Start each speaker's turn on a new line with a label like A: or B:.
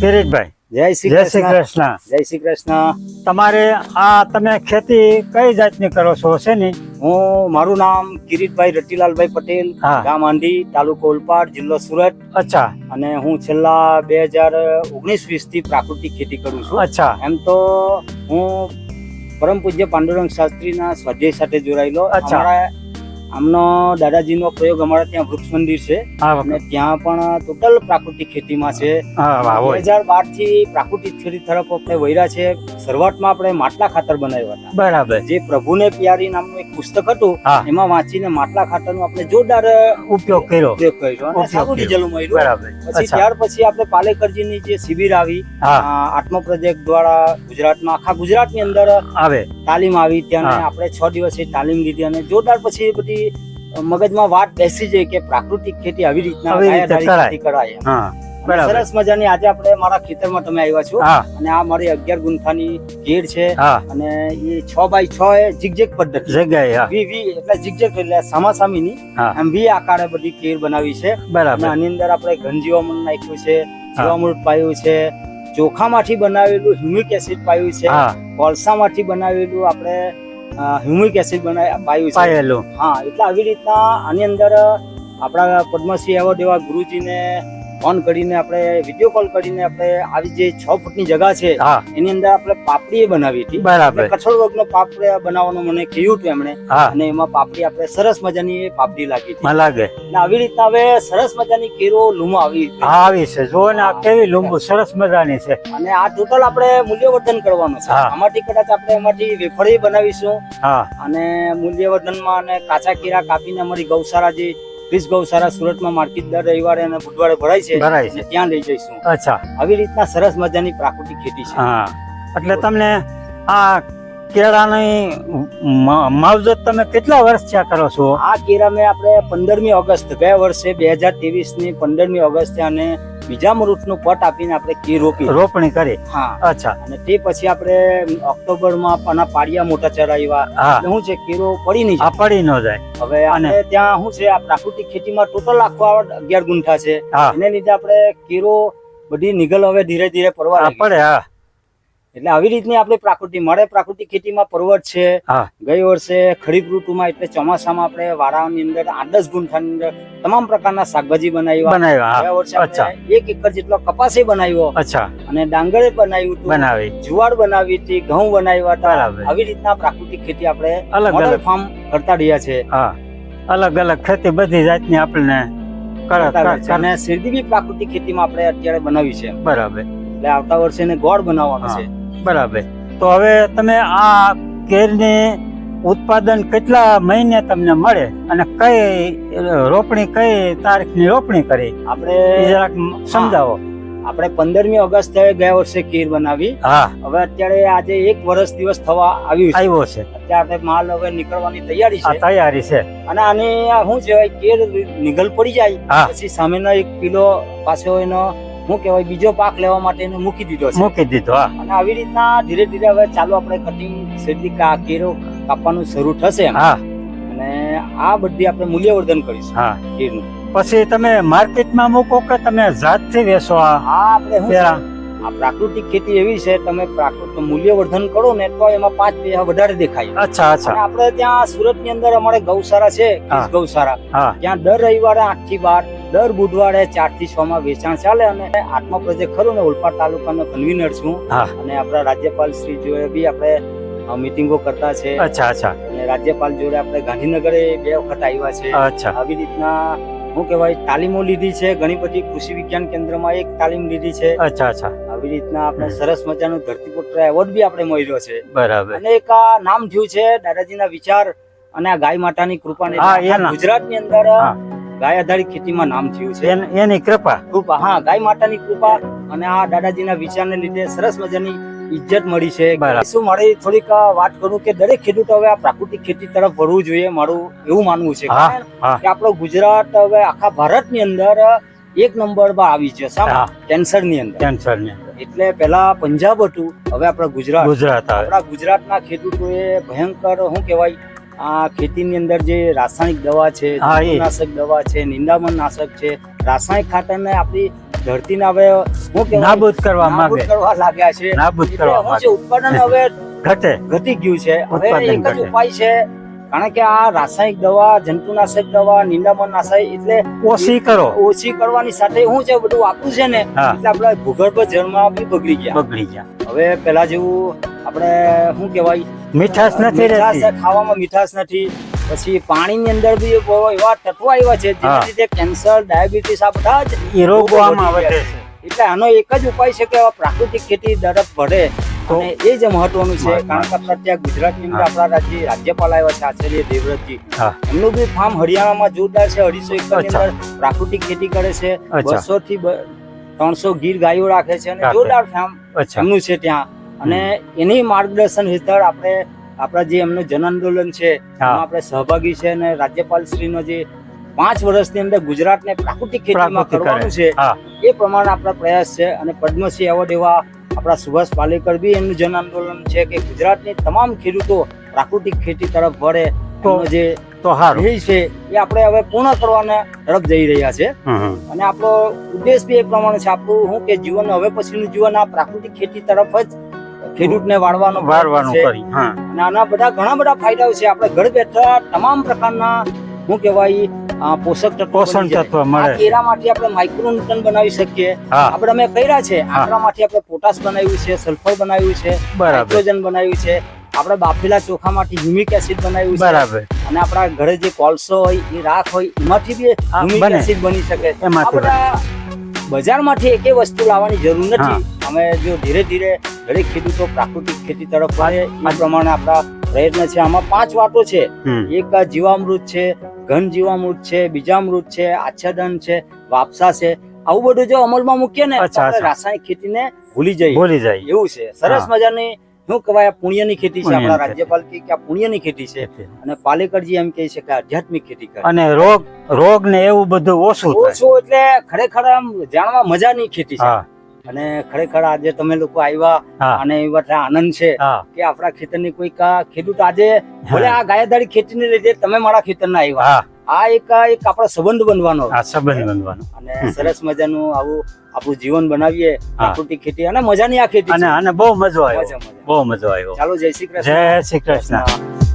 A: કિરીટભાઈ
B: જય શ્રી
A: જય શ્રી
B: કૃષ્ણ. જય શ્રી કૃષ્ણ.
A: તમારે આ તમે ખેતી કઈ જાતની કરો છો? છે ને
B: હું મારું નામ કિરીટભાઈ રતિલાલભાઈ પટેલ. ગામ આંધી તાલુકો ઉલપાડ જિલ્લો સુરત.
A: અચ્છા.
B: અને હું છેલ્લા બે હજાર ઓગણીસ વીસથી પ્રાકૃતિક ખેતી કરું છું.
A: અચ્છા.
B: એમ તો હું પરમ પૂજ્ય પાંડુરંગ શાસ્ત્રીના સ્વાધ્યાય સાથે જોડાયેલો.
A: અચ્છા.
B: આમનો દાદાજીનો પ્રયોગ અમારા ત્યાં વૃક્ષ મંદિર છે. અને ત્યાં પણ ટોટલ પ્રાકૃતિક ખેતીમાં છે. બે હજાર બારથી પ્રાકૃતિક ખેતી તરફ આપણે વૈરા છે. શરૂઆતમાં આપણે માટલા ખાતર બનાવ્યા હતા.
A: બરાબર.
B: જે પ્રભુને પ્યારી નામનું એક પુસ્તક હતું એમાં વાંચીને માટલા ખાતરનો આપણે જોરદાર
A: ઉપયોગ કર્યો.
B: ઉપયોગ કર્યો સારું. રિઝલ્ટ મળ્યું.
A: બરાબર.
B: પછી ત્યાર પછી આપણે પાલેકરજીની જે શિબિર આવી આત્મ પ્રોજેક્ટ દ્વારા ગુજરાતમાં આખા ગુજરાતની અંદર
A: આવે.
B: તાલીમ આવી. ત્યાં આપણે છ દિવસ તાલીમ લીધી અને જોરદાર પછી બધી મગજમાં વાત બેસી જાય કે પ્રાકૃતિક ખેતી આવી રીતના
A: કરાય.
B: સરસ મજાની આજે આપણે મારા ખેતરમાં તમે આવ્યા છો. અને આ મારી અગિયાર ગુંઠાની ઘેર છે. અને એ છ બાય છ એ જીગજેક પદ્ધતિ.
A: જગ્યાએ
B: વી વી એટલે જીગજેક એટલે સામાસામીની. એમ વી આકારે બધી કેર બનાવી છે.
A: બરાબર.
B: આની અંદર આપણે ઘન નાખ્યું છે. જીવામૃત પાયું છે. ચોખામાંથી બનાવેલું હ્યુમિક એસિડ પાયું છે. કોલસામાંથી બનાવેલું આપણે હ્યુમિક એસિડ બનાવી પાયું છે. હા એટલે આવી રીતના આની અંદર આપણા પદ્મશ્રી એવોર્ડ એવા ગુરુજીને ફોન કરીને આપણે વીડિયો કોલ કરીને આપણે આવી જે છ ફૂટની જગા છે એની અંદર આપણે પાપડી બનાવી હતી.
A: બરાબર.
B: કઠોળ વર્ગનો પાપડી બનાવવાનું મને કહ્યું હતું એમણે. અને એમાં પાપડી આપણે સરસ મજાની પાપડી લાગી હતી.
A: લાગે.
B: એટલે આવી રીતના હવે સરસ મજાની કેરો લૂમો આવી.
A: આવી છે. જો ને આ કેવી લીંબુ સરસ મજાની છે.
B: અને આ ટોટલ આપણે મૂલ્યવર્ધન કરવાનું છે. આમાંથી કદાચ આપણે એમાંથી વેફળી બનાવીશું. અને મૂલ્યવર્ધનમાં અને કાચા કેરા કાપીને અમારી ગૌશાળા જે ક્રિસ ગૌશાળા સુરતમાં માર્કેટ દર રવિવારે અને બુધવારે ભરાય છે
A: ભરાય છે.
B: ત્યાં લઈ જઈશું.
A: અચ્છા.
B: આવી રીતના સરસ મજાની પ્રાકૃતિક ખેતી છે.
A: હા. એટલે તમને આ કેળાની માવજત તમે કેટલા વર્ષ થયા કરો છો?
B: આ કેળા મેં આપણે પંદરમી ઓગસ્ટ ગયા વર્ષે બે હજાર ત્રેવીસની પંદરમી ઓગસ્ટે અને બીજા વૃક્ષનું પટ આપીને આપણે કેર રોપી
A: રોપણી કરી.
B: હા.
A: અચ્છા.
B: અને તે પછી આપણે ઓક્ટોબરમાં આના પાડિયા મોટા ચરાવ્યા એટલે શું છે કેરો પડી નહીં
A: પડી ન જાય.
B: હવે અને ત્યાં શું છે આ પ્રાકૃતિક ખેતીમાં ટોટલ આખો આ અગિયાર ગુંઠા છે. એને લીધે આપણે કેરો બધી નિગલ હવે ધીરે ધીરે પડવા
A: પડે હા.
B: એટલે આવી રીતની આપણે પ્રાકૃતિક મળે પ્રાકૃતિક ખેતીમાં પર્વત છે ગઈ વર્ષે ખરીફ ઋતુમાં એટલે ચોમાસામાં આપણે વાડાની અંદર આડસ ગુંઠાની અંદર તમામ પ્રકારના શાકભાજી બનાવ્યા.
A: બનાવ્યા
B: વર્ષે
A: અચ્છા.
B: એક એકર જેટલો કપાસે બનાવ્યો.
A: અચ્છા.
B: અને ડાંગરે બનાવ્યું હતું.
A: બનાવી.
B: જુવાર બનાવી હતી ઘઉં બનાવ્યા હતા. આવી રીતના પ્રાકૃતિક ખેતી આપણે
A: અલગ અલગ
B: ફાર્મ કરતા રહ્યા છે.
A: હા. અલગ અલગ ખેતી બધી જાતની આપણને
B: અને બી પ્રાકૃતિક ખેતીમાં આપણે અત્યારે બનાવી છે.
A: બરાબર.
B: એટલે આવતા વર્ષે ગોળ બનાવવાનો છે.
A: બરાબર. તો હવે તમે આ કેરને ઉત્પાદન કેટલા મહિને તમને મળે? અને કઈ રોપણી કઈ તારીખની રોપણી કરી?
B: આપણે
A: જરાક સમજાવો.
B: આપણે પંદરમી ઓગસ્ટે ગયા વર્ષે કેર બનાવી.
A: હા.
B: હવે અત્યારે આજે એક વર્ષ દિવસ થવા આવ્યું છે.
A: આવ્યો છે.
B: અત્યારે માલ હવે નીકળવાની તૈયારી છે.
A: તૈયારી છે.
B: અને આની આ શું છે કેર નિગલ પડી જાય. પછી સામેનો એક કિલો પાછો એનો શું કહેવાય બીજો પાક લેવા માટે એને મૂકી દીધો છે.
A: મૂકી દીધો હા.
B: અને આવી રીતના ધીરે ધીરે હવે ચાલુ આપણે કટિંગ શેરડી કા કેરો કાપવાનું શરૂ થશે
A: હા.
B: અને આ બધી આપણે મૂલ્યવર્ધન કરીશું
A: હા.
B: કેરનું.
A: પછી તમે માર્કેટમાં મૂકો કે તમે જાતથી વેચો આ?
B: આપણે આ પ્રાકૃતિક ખેતી એવી છે તમે પ્રાકૃતિક મૂલ્યવર્ધન કરો ને તો એમાં પાંચ પૈસા વધારે દેખાય.
A: અચ્છા અચ્છા.
B: આપણે ત્યાં સુરતની અંદર અમારે ગૌશાળા છે ગૌશાળા. ત્યાં દર રવિવારે આઠથી બાર દર બુધવારે ચારથી છ માં વેચાણ ચાલે અને આત્મા પ્રોજેક્ટ ખરું ને ઓલપાડ તાલુકાનો કન્વીનર છું. અને આપણા રાજ્યપાલ શ્રી જોડે બી આપણે મિટિંગો કરતા છે.
A: અચ્છા અચ્છા.
B: અને રાજ્યપાલ જોડે આપણે ગાંધીનગરે બે વખત આવ્યા છે.
A: અચ્છા.
B: આવી રીતના હું કહેવાય તાલીમો લીધી છે. ઘણી બધી કૃષિ વિજ્ઞાન કેન્દ્રમાં એક તાલીમ લીધી છે.
A: અચ્છા અચ્છા.
B: આવી રીતના આપણે સરસ મજાનો ધરતીપુત્ર એવોર્ડ બી આપણે મળ્યો છે.
A: બરાબર.
B: અને એક આ નામ થયું છે દાદાજીના વિચાર અને આ ગાય માતાની કૃપા ને
A: હા, એના.
B: ગુજરાતની અંદર. ગાય આધારિત ખેતીમાં નામ થયું છે.
A: એન- કૃપા.
B: કૃપા હા ગાય માતાની કૃપા અને આ દાદાજીના વિચારને લીધે સરસ મજાની ઇજ્જત મળી છે. શું મારે થોડીક વાત કરું કે દરેક ખેડૂત હવે આ પ્રાકૃતિક ખેતી તરફ વળવું જોઈએ મારું એવું માનવું છે. કે આપણો ગુજરાત હવે આખા ભારતની અંદર એક નંબરમાં આવી છે
A: હા.
B: કેન્સરની અંદર.
A: કેન્સરની અંદર.
B: એટલે પેલા પંજાબ હતું હવે આપણા ગુજરાત.
A: ગુજરાત આવે.
B: આપણા ગુજરાતના ખેડૂતોએ ભયંકર શું કહેવાય આ ખેતીની અંદર જે રાસાયણિક દવા છે નાશક દવા છે નિંદામણ નાશક છે રાસાયણિક ખાતરને આપણી ધરતીને હવે શું
A: નાબૂદ કરવા માંગે.
B: કરવા લાગ્યા છે.
A: નાબૂદ કરવા માંગે.
B: ઉત્પાદન હવે
A: ઘટે.
B: ઘટી ગયું છે. હવે એક જ ઉપાય છે કારણ કે આ રાસાયણિક દવા જંતુનાશક દવા નિંદામણ નાશક એટલે
A: ઓછી કરો.
B: ઓછી કરવાની સાથે હું છે બધું આપું છે ને એટલે આપણા ભૂગર્ભ જળમાં બી બગડી ગયા.
A: બગડી ગયા.
B: હવે પેલા જેવું આપણે શું કહેવાય
A: મીઠાશ નથી રહેતી.
B: ખાવામાં મીઠાશ નથી. પછી પાણીની અંદર બી એવા તત્વો આવ્યા છે જેના. લીધે કેન્સર ડાયાબિટીસ આ બધા જ
A: રોગો આમાં
B: વધી
A: છે.
B: એટલે આનો એક જ ઉપાય છે કે પ્રાકૃતિક ખેતી વધે.
A: તો-
B: અને એ જ મહત્વનું છે કારણ કે આપણા ત્યાં ગુજરાતની અંદર આપણા રાજ્ય રાજ્યપાલ આવ્યા છે આચાર્ય દેવવ્રતજી. એમનું બી ફાર્મ હરિયાણામાં જોરદાર છે અઢીસો એકરની અંદર પ્રાકૃતિક ખેતી કરે છે. બસો થી ત્રણસો ગીર ગાયો રાખે છે અને જોરદાર ફાર્મ એમનું છે ત્યાં. અને એની માર્ગદર્શન હેઠળ આપણે આપણા જે એમનું જન આંદોલન છે એમાં આપણે સહભાગી છે અને રાજ્યપાલ શ્રીનો જે પાંચ વર્ષની અંદર ગુજરાતને પ્રાકૃતિક ખેતીમાં કરવાનું છે એ પ્રમાણે આપણા પ્રયાસ છે અને પદ્મશ્રી એવોર્ડ એવા આપણા સુભાષ પાલેકર બી એમનું જન આંદોલન છે કે ગુજરાતની તમામ ખેડૂતો પ્રાકૃતિક ખેતી તરફ વળે
A: તો
B: જે
A: તો
B: ધ્યેય છે એ આપણે હવે પૂર્ણ કરવાના તરફ જઈ રહ્યા છે. અને આપણો ઉદ્દેશ બી એ પ્રમાણે છે આપણું શું કે જીવન હવે પછીનું જીવન આ પ્રાકૃતિક ખેતી તરફ જ ખેડૂતને વાળવાનો પ્રયત્ન
A: કરી હા.
B: અને બધા ઘણા બધા ફાયદાઓ છે. આપણે ઘર બેઠા તમામ પ્રકારના શું કહેવાય પોષક તત્વ
A: પોષણ તત્વ મળે.
B: કેરામાંથી આપણે માઇક્રો ન્યુટન બનાવી શકીએ. આપણે અમે કર્યા છે. આંકડામાંથી આપણે પોટાશ બનાવ્યું છે સલ્ફર બનાવ્યું છે
A: હાઇડ્રોજન
B: નાઇટ્રોજન બનાવ્યું છે. આપણે બાફેલા ચોખામાંથી હ્યુમિક એસિડ બનાવ્યું છે.
A: બરાબર.
B: અને આપણા ઘરે જે કોલસો હોય એ રાખ હોય એમાંથી બી હ્યુમિક એસિડ બની. શકે. બધા બજારમાંથી એકે વસ્તુ લાવવાની જરૂર નથી. અમે જો ધીરે ધીરે દરેક ખેડૂતો પ્રાકૃતિક ખેતી તરફ વાળે આ પ્રમાણે આપણા પ્રયત્ન છે. આમાં પાંચ વાતો છે. એક જીવામૃત છે ઘન જીવામૃત છે બીજામૃત છે આચ્છાદન છે વાપસા છે. આવું બધું જો અમલમાં મૂકીએ ને રાસાયણિક ખેતીને ભૂલી જઈએ.
A: ભૂલી જાય
B: એવું છે. સરસ. મજાની શું કહેવાય આ પુણ્યની ખેતી છે આપણા રાજ્યપાલ કે આ પુણ્યની ખેતી છે. અને પાલેકરજી એમ કહે છે કે આધ્યાત્મિક ખેતી કરે.
A: અને રોગ રોગ ને એવું બધું ઓછું
B: ઓછું એટલે ખરેખર આમ જાણવા મજાની ખેતી છે. અને ખરેખર આજે તમે લોકો આવ્યા અને એ વાત આનંદ છે કે આપણા ખેતરની કોઈક આ ખેડૂત આજે ભલે આ ગાયાધારી ખેતીને લીધે તમે મારા ખેતરના આવ્યા.
A: હા.
B: આ એક એક આપણો સંબંધ બનવાનો.
A: આ સંબંધ બનવાનો.
B: અને સરસ મજાનું આવું આપણું જીવન બનાવીએ. પ્રાકૃતિક ખેતી અને મજાની આ ખેતી
A: અને અને બહુ મજો આવ્યો. બહુ મજો આવ્યો.
B: ચાલો જય શ્રી કૃષ્ણ.
A: જય શ્રી
B: કૃષ્ણ.